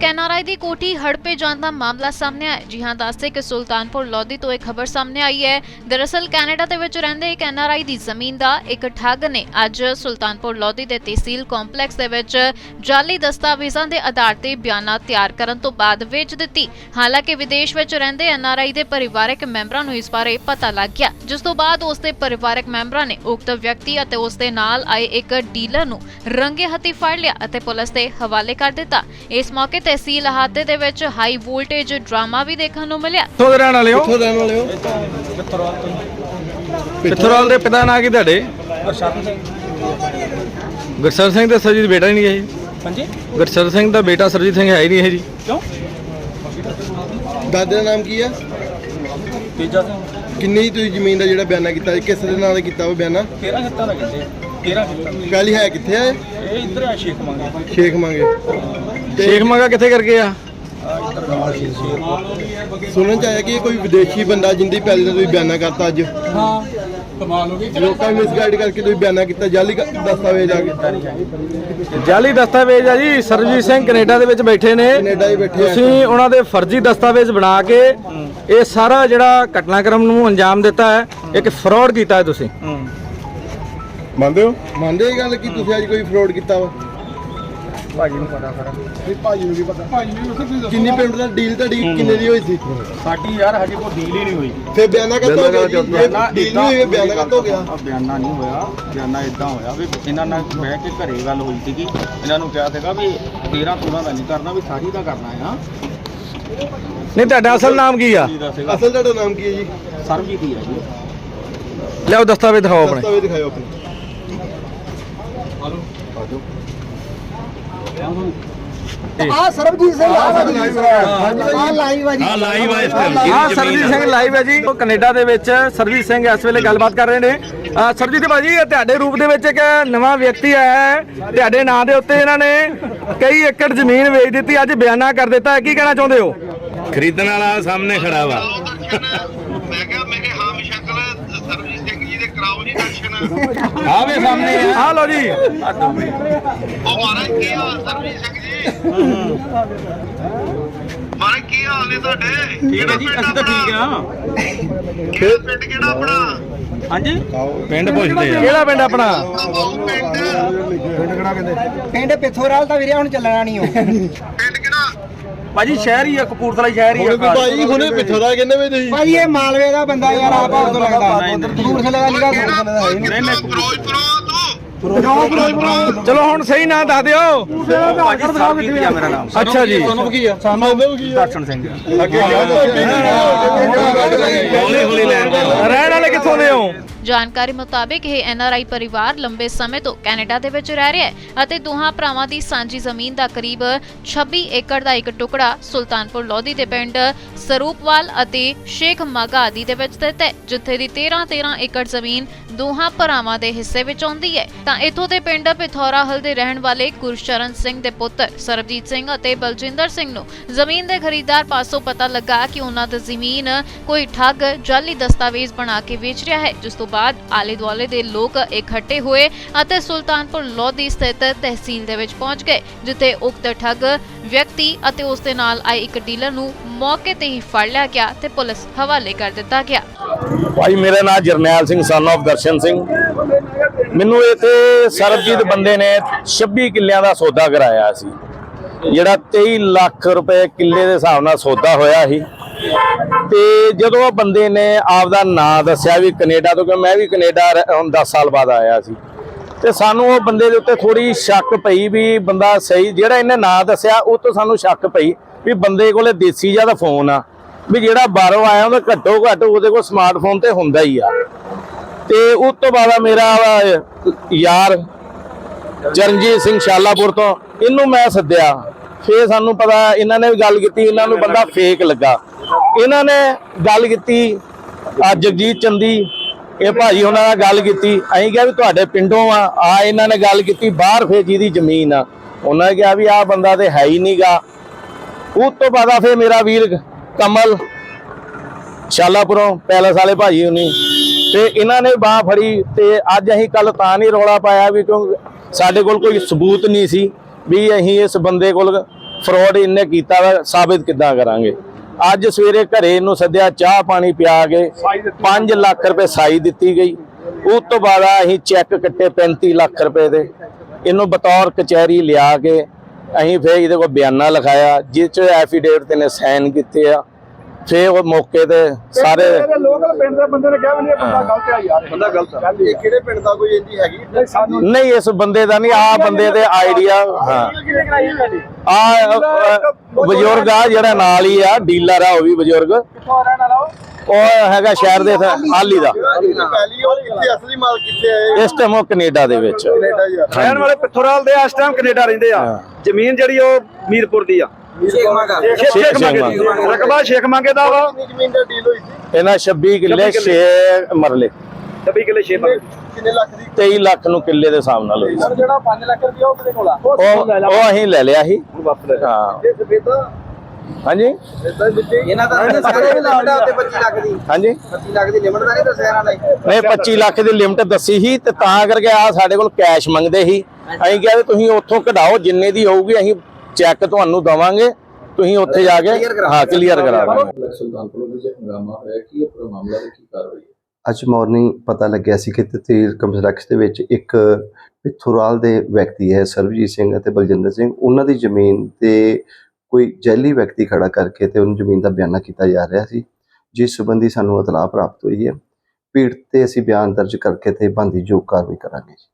ਇੱਕ ਐਨਆਰਆਈ ਦੀ ਕੋਠੀ ਹੜਪੇ ਜਾਣ ਦਾ ਮਾਮਲਾ ਸਾਹਮਣੇ ਆਇਆ ਜੀ ਹਾਂ, ਦੱਸਦੇ ਕਿ ਸੁਲਤਾਨਪੁਰ ਲੋਧੀ ਤੋਂ ਇੱਕ ਖਬਰ ਸਾਹਮਣੇ ਆਈ ਹੈ। ਦਰਅਸਲ, ਕੈਨੇਡਾ ਦੇ ਵਿੱਚ ਰਹਿੰਦੇ ਇੱਕ ਐਨਆਰਆਈ ਦੀ ਜ਼ਮੀਨ ਦਾ ਇੱਕ ਠੱਗ ਨੇ ਅੱਜ ਸੁਲਤਾਨਪੁਰ ਲੋਧੀ ਦੇ ਤਹਿਸੀਲ ਕੰਪਲੈਕਸ ਦੇ ਵਿੱਚ ਜਾਲੀ ਦਸਤਾਵੇਜ਼ਾਂ ਦੇ ਆਧਾਰ ਤੇ ਬਿਆਨਾ ਤਿਆਰ ਕਰਨ ਤੋਂ ਬਾਅਦ ਵੇਚ ਦਿੱਤੀ। ਹਾਲਾਂਕਿ, ਵਿਦੇਸ਼ ਵਿੱਚ ਰਹਿੰਦੇ ਐਨਆਰਆਈ ਦੇ ਪਰਿਵਾਰਕ ਮੈਂਬਰਾਂ ਨੂੰ ਇਸ ਬਾਰੇ ਪਤਾ ਲੱਗ ਗਿਆ। ਜਿਸ ਤੋਂ ਬਾਅਦ ਉਸ ਦੇ ਪਰਿਵਾਰਕ ਮੈਂਬਰਾਂ ਨੇ ਉਕਤ ਵਿਅਕਤੀ ਅਤੇ ਉਸ ਦੇ ਨਾਲ ਆਏ ਇੱਕ ਡੀਲਰ ਨੂੰ ਰੰਗੇ ਹੱਥੀ ਫੜ ਲਿਆ ਅਤੇ ਪੁਲਿਸ ਦੇ ਹਵਾਲੇ ਕਰ ਦਿੱਤਾ। ਇਸ ਮੌਕੇ ਤਹਿਸੀਲ ਅਹਾਤੇ ਦੇ ਵਿੱਚ ਹਾਈ ਵੋਲਟੇਜ ਡਰਾਮਾ ਵੀ ਦੇਖਣ ਨੂੰ ਮਿਲਿਆ। ਕਿੱਥੋਂ ਦੇ ਰਹਿਣ ਵਾਲੇ ਹੋ? ਕਿੱਥੋਂ ਰਹਿਣ ਵਾਲੇ ਹੋ? ਪਿੱਥਰਵਾਲ ਦੇ ਪਿਤਾ ਨਾਂ ਕੀ ਤੁਹਾਡੇ? ਗੁਰਸਰ ਸਿੰਘ। ਦਾ ਸਰਜੀਤ ਬੇਟਾ ਹੀ ਨਹੀਂ ਹੈ ਜੀ। ਹਾਂਜੀ? ਗੁਰਸਰ ਸਿੰਘ ਦਾ ਬੇਟਾ ਸਰਜੀਤ ਸਿੰਘ ਹੈ ਹੀ ਨਹੀਂ ਹੈ ਜੀ। ਕਿਉਂ? ਦਾਦੇ ਦਾ ਨਾਮ ਕੀ ਆ? ਤੀਜਾ ਸਿੰਘ। ਕਿੰਨੀ ਤੁਸੀਂ ਜ਼ਮੀਨ ਦਾ ਜਿਹੜਾ ਬਿਆਨਾ ਕੀਤਾ ਜੀ? ਕਿਸ ਦੇ ਨਾਂ ਦਾ ਕੀਤਾ ਉਹ ਬਿਆਨਾ? 13 ਖੇਤਾਂ ਦਾ ਕਹਿੰਦੇ 13 ਖੇਤਾਂ। ਪਹਿਲੀ ਹੈ ਕਿੱਥੇ ਆ ਇਹ? ਇਹ ਇੱਧਰ ਆ ਸ਼ੇਖ ਮੰਗੇ। ਸ਼ੇਖ ਮੰਗੇ। ਸ਼ੇਖ ਮਗਾ ਕਿੱਥੇ ਕਰਕੇ ਆ ਸੁਣਨ ਚ ਆਇਆ ਕਿ ਇਹ ਕੋਈ ਵਿਦੇਸ਼ੀ ਬੰਦਾ ਜਿੰਦੀ ਪਹਿਲੇ ਦਾ ਤੁਸੀਂ ਬਿਆਨਾ ਕਰਤਾ ਅੱਜ? ਹਾਂ ਕਮਾਲ ਹੋ ਗਈ। ਲੋਕਾਂ ਨੂੰ ਮਿਸਗਾਈਡ ਕਰਕੇ ਤੁਸੀਂ ਬਿਆਨਾ ਕੀਤਾ ਜਾਲੀ ਦਸਤਾਵੇਜ਼ ਆ ਕੇ ਜਾਲੀ ਦਸਤਾਵੇਜ਼ ਆ ਜੀ ਸਰਜੀਤ ਸਿੰਘ ਕੈਨੇਡਾ ਦੇ ਵਿੱਚ ਬੈਠੇ ਨੇ। ਕੈਨੇਡਾ ਹੀ ਬੈਠੇ ਆ। ਤੁਸੀਂ ਉਹਨਾਂ ਦੇ ਫਰਜ਼ੀ ਦਸਤਾਵੇਜ਼ ਬਣਾ ਕੇ ਇਹ ਸਾਰਾ ਜਿਹੜਾ ਘਟਨਾਕ੍ਰਮ ਨੂੰ ਅੰਜਾਮ ਦਿੱਤਾ ਹੈ ਇੱਕ ਫਰਾਡ ਕੀਤਾ ਹੈ ਤੁਸੀਂ। ਮੰਨਦੇ ਹੋ? ਮੰਨਦੇ ਇਹ ਗੱਲ ਕਿ ਤੁਸੀਂ ਅੱਜ ਕੋਈ ਫਰਾਡ ਕੀਤਾ ਵਾ? ਭਾਜੀ ਨੂੰ ਪਤਾ ਫਿਰ। ਭਾਜੀ ਨੂੰ ਕੀ ਪਤਾ? ਭਾਜੀ ਨੂੰ ਕਿੰਨੀ ਪਿੰਡ ਦਾ ਡੀਲ ਤੁਹਾਡੀ ਕਿੰਨੇ ਦੀ ਹੋਈ ਸੀ? ਸਾਡੀ ਯਾਰ ਹਜੇ ਕੋਈ ਡੀਲ ਹੀ ਨਹੀਂ ਹੋਈ। ਫਿਰ ਬਿਆਨਾ ਕਦੋਂ ਹੋ ਗਿਆ? ਜੀ? ਇਹ ਡੀਲ ਨਹੀਂ ਹੋਈ ਇਹ ਬਿਆਨਾ ਕਦੋਂ ਹੋ ਗਿਆ? ਆ ਬਿਆਨਾ ਨਹੀਂ ਹੋਇਆ ਬਿਆਨਾ ਇਦਾਂ ਹੋਇਆ ਵੀ ਇਹਨਾਂ ਨਾਲ ਬਹਿ ਕੇ ਘਰੇ ਗੱਲ ਹੋਈ ਸੀਗੀ। ਇਹਨਾਂ ਨੂੰ ਕਿਹਾ ਸੀਗਾ ਵੀ 13 16 ਦਾ ਨਹੀਂ ਕਰਨਾ ਵੀ ਸਾਰੀ ਦਾ ਕਰਨਾ ਆ। ਨਹੀਂ ਤੁਹਾਡਾ ਅਸਲ ਨਾਮ ਕੀ ਆ? ਜੀ ਦਾ ਸੀਗਾ। ਅਸਲ ਤੁਹਾਡਾ ਨਾਮ ਕੀ ਹੈ ਜੀ? ਸਰਬਜੀਤ ਹੀ ਆ ਜੀ। ਲਿਆਓ ਦਸਤਾਵੇਜ਼ ਦਿਖਾਓ ਆਪਣੇ। ਦਸਤਾਵੇਜ਼ ਦਿਖਾਓ ਆਪਣੇ। ਆ ਸਰਬਜੀਤ ਸਿੰਘ ਆ ਸਰਬਜੀਤ ਸਿੰਘ ਆ ਲਾਈਵ ਆ ਜੀ। ਆ ਲਾਈਵ ਹਾਂ ਸਰਜੀਤ ਸਿੰਘ ਲਾਈਵ ਹੈ ਜੀ। ਉਹ ਕੈਨੇਡਾ ਦੇ ਵਿੱਚ ਸਰਜੀਤ ਸਿੰਘ ਇਸ ਵੇਲੇ ਗੱਲਬਾਤ ਕਰ ਰਹੇ ਨੇ। ਅਹ ਸਰਜੀਤ ਭਾਜੀ ਤੁਹਾਡੇ ਰੂਪ ਦੇ ਵਿੱਚ ਇੱਕ ਨਵਾਂ ਵਿਅਕਤੀ ਆਇਆ ਹੈ। ਤੁਹਾਡੇ ਨਾਂ ਦੇ ਉੱਤੇ ਇਹਨਾਂ ਨੇ ਕਈ ਏਕੜ ਜ਼ਮੀਨ ਵੇਚ ਦਿੱਤੀ। ਅੱਜ ਬਿਆਨਾ ਕਰ ਦਿੱਤਾ ਹੈ। ਕੀ ਕਹਿਣਾ ਚਾਹੁੰਦੇ ਹੋ? ਖਰੀਦਣ ਵਾਲਾ ਸਾਹਮਣੇ ਖੜਾ ਵਾ ਮੈਂ ਕਿਹਾ ਮੇਰੇ ਹਾਮ ਸ਼ਕਲ ਸਰਬਜੀਤ ਸਿੰਘ ਜੀ ਦੇ ਕਰਾਓ ਦਰਸ਼ਨ ਆਵੇ ਸਾਹਮਣੇ ਆ। ਲਓ ਜੀ। ਉਹ ਮਹਾਰਾਜ ਕੀ ਹਾਲ ਸਰਬਜੀਤ ਸਿੰਘ ਜੀ? ਮਹਾਰਾਜ ਕੀ ਹਾਲ ਨੇ ਤੁਹਾਡੇ? ਠੀਕ ਹੈ ਜੀ ਅਸੀਂ ਤਾਂ ਠੀਕ ਆ। ਕਿਹੜਾ ਪਿੰਡ ਕਿਹੜਾ ਆਪਣਾ? ਹਾਂਜੀ? ਪਿੰਡ ਪੁੱਛਦੇ ਆ। ਕਿਹੜਾ ਪਿੰਡ ਆਪਣਾ? ਆਓ ਪਿੰਡ। ਪਿੰਡ ਪਿੱਥੋਰਾਲ ਤਾਂ ਵੀਰੇ ਹੁਣ ਚੱਲਣਾ ਨਹੀਂ ਉਹ। ਪਿੰਡ ਕਿਹੜਾ ਭਾਜੀ ਸ਼ਹਿਰ ਹੀ ਆ ਕਪੂਰਥਲਾ ਸ਼ਹਿਰ ਹੀ ਹੁਣ ਵੀ ਭਾਈ ਹੁਣੇ ਪਿੱਛੋਂ ਦਾ ਕਹਿੰਦੇ ਵੀ ਤੁਸੀਂ ਭਾਜੀ ਇਹ ਮਾਲਵੇ ਦਾ ਬੰਦਾ ਯਾਰ ਆਪ ਆਪ ਤੋਂ ਲੱਗਦਾ। ਦੂਰ ਦਾ ਜਿਹੜਾ ਕਿਹੜਾ ਨਹੀਂ, ਨਹੀਂ। ਫਿਰੋਜ਼ਪੁਰੋਂ ਤੂੰ? ਚਲੋ ਹੁਣ ਸਹੀ ਨਾਂ ਦੱਸ ਦਿਓ। ਭਾਜੀ ਸਰਬਜੀਤ ਆ ਮੇਰਾ ਨਾਮ? ਅੱਛਾ ਜੀ ਤੁਹਾਨੂੰ ਕੀ ਆ? ਸਾਨੂੰ ਕੀ ਆ? ਦਰਸ਼ਨ ਸਿੰਘ। ਹੌਲੀ ਹੌਲੀ ਲੈਣ ਰਹਿਣ ਵਾਲੇ ਕਿੱਥੋਂ ਦੇ ਹੋ? ਜਾਣਕਾਰੀ ਮੁਤਾਬਕ ਇਹ ਐਨਆਰਆਈ ਪਰਿਵਾਰ ਲੰਬੇ ਸਮੇਂ ਤੋਂ ਕੈਨੇਡਾ ਦੇ ਵਿੱਚ ਰਹਿ ਰਿਹਾ ਹੈ ਅਤੇ ਦੋਹਾਂ ਭਰਾਵਾਂ ਦੀ ਸਾਂਝੀ ਜ਼ਮੀਨ ਦਾ ਕਰੀਬ 26 ਏਕੜ ਦਾ ਇੱਕ ਟੁਕੜਾ ਸੁਲਤਾਨਪੁਰ ਲੋਧੀ ਦੇ ਪਿੰਡ ਸਰੂਪਵਾਲ ਅਤੇ ਸ਼ੇਖ ਮਾਗਾ ਆਦਿ ਦੇ ਵਿੱਚ ਸਥਿਤ ਹੈ, ਜਿੱਥੇ ਦੀ 13-13 ਏਕੜ ਜ਼ਮੀਨ ਦੋਹਾਂ ਭਰਾਵਾਂ ਦੇ ਹਿੱਸੇ ਵਿੱਚ ਆਉਂਦੀ ਹੈ। ਤਾਂ ਇੱਥੋਂ ਦੇ ਪਿੰਡ ਪਿਥੌਰਾ ਹਲ ਦੇ ਰਹਿਣ ਵਾਲੇ ਗੁਰਸ਼ਰਨ ਸਿੰਘ ਦੇ ਪੁੱਤਰ ਸਰਬਜੀਤ ਸਿੰਘ ਅਤੇ ਬਲਜਿੰਦਰ ਸਿੰਘ ਨੂੰ ਜ਼ਮੀਨ ਦੇ ਖਰੀਦਦਾਰ ਪਾਸੋਂ ਪਤਾ ਲੱਗਾ ਕਿ ਉਹਨਾਂ ਦੀ ਜ਼ਮੀਨ ਕੋਈ ਠੱਗ ਜਾਲੀ ਦਸਤਾਵੇਜ਼ ਬਣਾ ਕੇ ਵੇਚ ਰਿਹਾ ਹੈ, ਜਿਸ ਤੋਂ ਬਾਅਦ ਆਲੇ ਦੁਆਲੇ ਦੇ ਲੋਕ ਇਕੱਠੇ ਹੋਏ ਅਤੇ ਸੁਲਤਾਨਪੁਰ ਲੋਧੀ ਸਥਿਤ ਤਹਿਸੀਲ ਦੇ ਵਿੱਚ ਪਹੁੰਚ ਗਏ, ਜਿੱਥੇ ਉਕਤ ਠੱਗ ਵਿਅਕਤੀ ਅਤੇ ਉਸ ਦੇ ਨਾਲ ਆਏ ਇੱਕ ਡੀਲਰ ਨੂੰ ਮੌਕੇ ਤੇ ਹੀ ਫੜ ਲਿਆ ਗਿਆ ਤੇ ਪੁਲਿਸ ਹਵਾਲੇ ਕਰ ਦਿੱਤਾ ਗਿਆ। ਭਾਈ, ਮੇਰਾ ਨਾਮ ਜਰਨੈਲ ਸਿੰਘ ਸਨ of ਦਰਸ਼ਨ ਸਿੰਘ। ਮੈਨੂੰ ਇੱਥੇ ਸਰਬਜੀਤ ਬੰਦੇ ਨੇ 26 ਕਿੱਲਿਆਂ ਦਾ ਸੌਦਾ ਕਰਾਇਆ ਸੀ, ਜਿਹੜਾ 23 ਲੱਖ ਰੁਪਏ ਕਿੱਲੇ ਦੇ ਹਿਸਾਬ ਨਾਲ ਸੌਦਾ ਹੋਇਆ ਸੀ। ਤੇ ਜਦੋਂ ਉਹ ਬੰਦੇ ਨੇ ਆਪਦਾ ਨਾਂ ਦੱਸਿਆ ਵੀ ਕੈਨੇਡਾ ਤੋਂ, ਕਿ ਮੈਂ ਵੀ ਕੈਨੇਡਾ ਰ- ਹੁਣ 10 ਸਾਲ ਬਾਅਦ ਆਇਆ ਸੀ। ਤੇ ਸਾਨੂੰ ਉਹ ਬੰਦੇ ਦੇ ਉੱਤੇ ਥੋੜੀ ਸ਼ੱਕ ਪਈ ਵੀ ਬੰਦਾ ਸਹੀ, ਜਿਹੜਾ ਇਹਨੇ ਨਾਂ ਦੱਸਿਆ, ਉਹ ਤੋਂ ਸਾਨੂੰ ਸ਼ੱਕ ਪਈ ਵੀ ਬੰਦੇ ਕੋਲੇ ਦੇਸੀ ਜਿਹਾ ਫੋਨ ਆ। ਵੀ ਜਿਹੜਾ ਬਾਹਰੋਂ ਆਇਆ ਉਹਦਾ ਘੱਟੋ ਘੱਟ ਉਹਦੇ ਕੋਲ ਸਮਾਰਟਫੋਨ ਤੇ ਹੁੰਦਾ ਹੀ ਆ। ਤੇ ਉਸ ਤੋਂ ਬਾਅਦ ਮੇਰਾ ਯਾਰ ਚਰਨਜੀਤ ਸਿੰਘ ਸ਼ਾਲਾਪੁਰ ਤੋਂ, ਇਹਨੂੰ ਮੈਂ ਸੱਦਿਆ। ਫੇਰ ਸਾਨੂੰ ਪਤਾ, ਇਹਨਾਂ ਨੇ ਵੀ ਗੱਲ ਕੀਤੀ, ਇਹਨਾਂ ਨੂੰ ਬੰਦਾ ਫੇਕ ਲੱਗਾ। ਇਹਨਾਂ ਨੇ ਗੱਲ ਕੀਤੀ ਜਗਜੀਤ ਚੰਦੀ, ਇਹ ਭਾਜੀ ਉਹਨਾਂ ਨਾਲ ਗੱਲ ਕੀਤੀ। ਅਸੀਂ ਕਿਹਾ ਵੀ ਤੁਹਾਡੇ ਪਿੰਡੋਂ ਆ ਆ ਇਹਨਾਂ ਨੇ ਗੱਲ ਕੀਤੀ, ਬਾਹਰ ਫੇਰ ਜਿਹਦੀ ਜ਼ਮੀਨ ਆ। ਉਹਨਾਂ ਨੇ ਕਿਹਾ ਵੀ ਆਹ ਬੰਦਾ ਤੇ ਹੈ ਹੀ ਨਹੀਂਗਾ ਉਸ ਤੋਂ ਬਾਅਦ ਆ ਫੇਰ ਮੇਰਾ ਵੀਰ ਕਮਲ, ਸ਼ਾਲਾਪੁਰੋਂ ਪੈਲਸ ਵਾਲੇ ਭਾਜੀ ਹੁਣੀ। ਤੇ ਇਹਨਾਂ ਨੇ ਬਾਹ ਫੜੀ ਤੇ ਅੱਜ ਅਸੀਂ ਕੱਲ ਤਾਂ ਨਹੀਂ ਰੌਲਾ ਪਾਇਆ ਵੀ ਕਿਉਂ ਸਾਡੇ ਕੋਲ ਕੋਈ ਸਬੂਤ ਨਹੀਂ ਸੀ ਵੀ ਅਸੀਂ ਇਸ ਬੰਦੇ ਕੋਲ ਫਰਾਡ ਇਹਨੇ ਕੀਤਾ ਵਾ, ਸਾਬਿਤ ਕਿੱਦਾਂ ਕਰਾਂਗੇ। ਅੱਜ ਸਵੇਰੇ ਘਰੇ ਇਹਨੂੰ ਸੱਦਿਆ ਚਾਹ ਪਾਣੀ ਪਿਆ ਕੇ 5 ਲੱਖ ਰੁਪਏ ਸਾਈ ਦਿੱਤੀ ਗਈ ਉਸ ਤੋਂ ਬਾਅਦ ਅਸੀਂ ਚੈੱਕ ਕੱਟੇ 35 ਲੱਖ ਰੁਪਏ ਦੇ ਇਹਨੂੰ ਬਤੌਰ ਕਚਹਿਰੀ ਲਿਆ ਕੇ ਅਸੀਂ ਫੇਰ ਇਹਦੇ ਕੋਲ ਬਿਆਨਾ ਲਿਖਾਇਆ ਜਿਸ ਚ ਐਫੀਡੇਵਿਟ ਤੇ ਨੇ ਸਾਈਨ ਕੀਤੇ ਆ ਫੇਰ ਉਹ ਮੌਕੇ ਤੇ ਸਾਰੇ ਲੋਕਲ ਪਿੰਡ ਦੇ ਬੰਦੇ ਨੇ ਕਿਹਾ ਵੀ ਨਹੀਂ ਬੰਦਾ ਗਲਤ ਆ ਯਾਰ ਬੰਦਾ ਗਲਤ ਇਹ ਕਿਹੜੇ ਪਿੰਡ ਦਾ ਕੋਈ ਇੰਦੀ ਹੈਗੀ ਨਹੀਂ ਇਸ ਬੰਦੇ ਦਾ ਨਹੀਂ ਆ ਬੰਦੇ ਦੇ ਆਈਡੀਆ ਹਾਂ ਆ ਬਜ਼ੁਰਗ ਆ ਜਿਹੜਾ ਨਾਲ ਹੀ ਆ ਡੀਲਰ ਆ ਉਹ ਵੀ ਬਜ਼ੁਰਗ। ਉਹ? ਹੈਗਾ ਸ਼ਹਿਰ ਦੇ ਹਾਲੀ ਦਾ। ਪਹਿਲੀ ਉਹ ਕਿੱਥੇ ਅਸਲੀ ਮਾਲ ਕਿੱਥੇ ਹੈ ਇਸ ਟਾਈਮ ਉਹ ਕੈਨੇਡਾ ਦੇ ਵਿੱਚ। ਰਹਿਣ ਵਾਲੇ ਪਿੱਥੋਰਾਲ ਦੇ ਇਸ ਟਾਈਮ ਕੈਨੇਡਾ ਰਹਿੰਦੇ ਆ। ਜ਼ਮੀਨ ਜਿਹੜੀ ਉਹ ਮੀਰਪੁਰ ਦੀ ਆ। ਰਕਬਾ ਸ਼ੇਖ ਮੰਗੇ ਦਾ ਵਾ। ਕਿੰਨੀ ਜ਼ਮੀਨ ਦਾ ਡੀਲ ਹੋਈ ਸੀ? ਇਹਨਾਂ 26 ਕਿੱਲੇ 6 ਮਰਲੇ। 26 ਕਿੱਲੇ ਛੇ ਮੰਗੇ ਕਿੰਨੇ ਲੱਖ ਦੀ? 23 ਲੱਖ ਨੂੰ ਕਿੱਲੇ ਦੇ ਹਿਸਾਬ ਨਾਲ ਹੋਈ। ਸੀ। ਜਿਹੜਾ 5 ਲੱਖ ਰੁਪਇਆ ਉਹ ਕਿਹਦੇ ਕੋਲ ਆ। ਉਹ ਉਹ ਅਸੀਂ ਲੈ ਲਿਆ ਸੀ। ਵਾਪਸ ਲੈ ਹਾਂ। ਇਹ ਸਵੇਦਾ ਹਾਂਜੀ? ਇਦਾਂ ਵਿੱਚ ਇਹਨਾਂ ਦਾ ਸਾਰੇ ਲਿਮਟ ਉੱਤੇ 25 ਲੱਖ ਦੀ। ਹਾਂਜੀ? 25 ਲੱਖ ਦੀ ਲਿਮਟ ਦਾ ਨਹੀਂ ਦੱਸਿਆ ਇਹਨਾਂ ਨੇ। ਨਹੀਂ 25 ਲੱਖ ਦੀ ਲਿਮਟ ਦੱਸੀ ਸੀ ਤੇ ਤਾਂ ਕਰਕੇ ਆ ਸਾਡੇ ਕੋਲ ਕੈਸ਼ ਮੰਗਦੇ ਸੀ। ਅਸੀਂ ਕਿਹਾ ਵੀ ਤੁਸੀਂ ਉੱਥੋਂ ਕਢਾਓ ਜਿੰਨੇ ਦੀ ਹੋਊਗੀ ਅਸੀਂ ਚੈੱਕ ਤੁਹਾਨੂੰ ਦਵਾਂਗੇ। ਤੁਸੀਂ ਉੱਥੇ ਜਾ ਕੇ ਹਾਂ ਕਲੀਅਰ ਕਰਾ ਦਾਂਗੇ ਸੁਲਤਾਨਪੁਰ ਵਿੱਚ ਹੰਗਾਮਾ ਹੋਇਆ ਕੀ ਇਹ ਪੂਰਾ ਮਾਮਲਾ ਤੇ ਕੀ ਕਾਰਵਾਈ ਹੈ? ਅੱਜ ਮਾਰਨਿੰਗ ਪਤਾ ਲੱਗਿਆ ਸੀ ਕਿ ਤਤੀਰ ਕੰਪਲੈਕਸ ਦੇ ਵਿੱਚ ਇੱਕ ਪਿੱਥੋਰਾਲ ਦੇ ਵਿਅਕਤੀ ਹੈ, ਸਰਬਜੀਤ ਸਿੰਘ ਅਤੇ ਬਲਜਿੰਦਰ ਸਿੰਘ। ਉਹਨਾਂ ਦੀ ਜ਼ਮੀਨ ਤੇ ਕੋਈ ਜੈਲੀ ਵਿਅਕਤੀ ਖੜਾ ਕਰਕੇ ਤੇ ਉਹਨਾਂ ਜ਼ਮੀਨ ਦਾ ਬਿਆਨਾ ਕੀਤਾ ਜਾ ਰਿਹਾ ਸੀ, ਜਿਸ ਸੰਬੰਧੀ ਸਾਨੂੰ ਇਤਲਾਹ ਪ੍ਰਾਪਤ ਹੋਈ ਹੈ। ਪੀੜਤ ਤੇ ਅਸੀਂ ਬਿਆਨ ਦਰਜ ਕਰਕੇ ਤੇ ਬੰਦੀ ਜੋ ਕਾਰਵਾਈ ਕਰਾਂਗੇ।